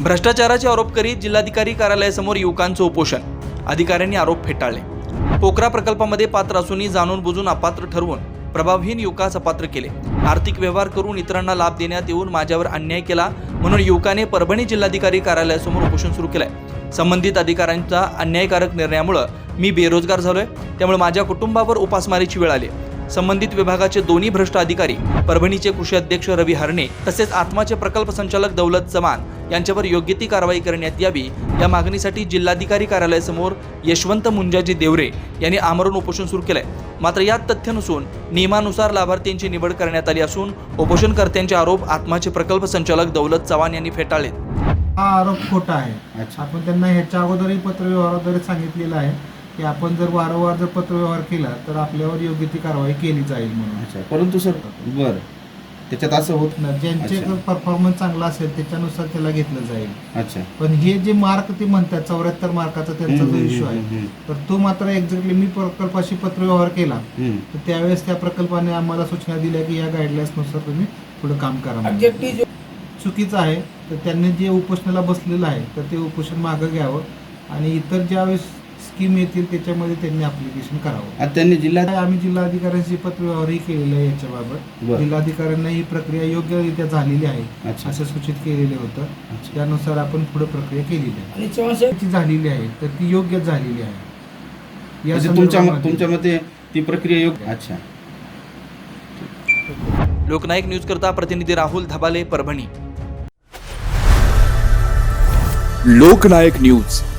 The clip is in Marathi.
भ्रष्टाचाराचे आरोप करीत जिल्हाधिकारी कार्यालयासमोर युवकांचं उपोषण. अधिकाऱ्यांनी आरोप फेटाळले. पोकरा प्रकल्पामध्ये पात्र असूनही जाणून बुजून अपात्र ठरवून प्रभावहीन युवकास अपात्र केले. आर्थिक व्यवहार करून इतरांना लाभ देण्यात येऊन माझ्यावर अन्याय केला म्हणून युवकाने परभणी जिल्हाधिकारी कार्यालयासमोर उपोषण सुरू केलंय. संबंधित अधिकाऱ्यांच्या अन्यायकारक निर्णयामुळं मी बेरोजगार झालोय. त्यामुळे माझ्या कुटुंबावर उपासमारीची वेळ आली संबंधित विभागाचे दोन्ही भ्रष्ट अधिकारी परभणीचे कृषी अध्यक्ष रवी हरणे तसेच आत्माचे प्रकल्प संचालक दौलत चव्हाण यांच्यावर योग्य ती कारवाई करण्यात यावी या मागणीसाठी जिल्हाधिकारी कार्यालयासमोर यशवंत मुंजाजी देवरे यांनी आमरण उपोषण सुरू केलंय. मात्र यात तथ्य नसून नियमानुसार लाभार्थ्यांची निवड करण्यात आली असून उपोषणकर्त्यांचे आरोप आत्माचे प्रकल्प संचालक दौलत चव्हाण यांनी फेटाळलेत. हा आरोप खोटा आहे. आपण त्यांना ह्याच्या अगोदरही पत्रव्यवहाराद्वारे सांगितलेलं आहे की आपण जर वारंवार जर पत्रव्यवहार केला तर आपल्यावर योग्य ती कारवाई केली जाईल म्हणून. अच्छा. परंतु सर बर. त्याच्यात असं होत न- ज्यांचे अच्छा. परफॉर्मन्स चांगला असेल त्याच्यानुसार त्याला घेतलं जाईल अच्छा पण हे जे मार्क ते म्हणतात चौऱ्याहत्तर मार्काचा त्यांचा जो हम्म, इश्यू हम्म, आहे हम्म, तर तो मात्र एक्झॅक्टली मी प्रकल्पाशी पत्रव्यवहार केला हम्म. तर त्यावेळेस त्या प्रकल्पाने आम्हाला सूचना दिल्या की या गाईडलाईन्सनुसार तुम्ही पुढे काम करा म्हणून. चुकीचं आहे तर त्यांनी जे उपोषणाला बसलेलं आहे तर ते उपोषण मागं घ्यावं आणि इतर ज्यावेळेस स्कीम येतील त्याच्यामध्ये त्यांनी अप्लिकेशन करावं. आता त्यांनी आता आम्ही जिल्हाधिकाऱ्यांशी पत्रव्यवहारही केलेला आहे याच्याबाबत. बरं. जिल्हाधिकाऱ्यांना ही प्रक्रिया योग्यरित्या झालेली आहे अच्छा. असं सूचित केलेलं होतं. अच्छा. त्यानुसार आपण पुढे प्रक्रिया केलेली आहे. आणि चव्हाण साहेब ती झालेली आहे तर ती योग्य झालेली आहे. या म्हणजे तुमच्या संदर्भामध्ये- तुमच्या मते ती प्रक्रिया योग्य अच्छा. लोकनायक न्यूज करता प्रतिनिधी राहुल धबाले परभणी. लोकनायक न्यूज.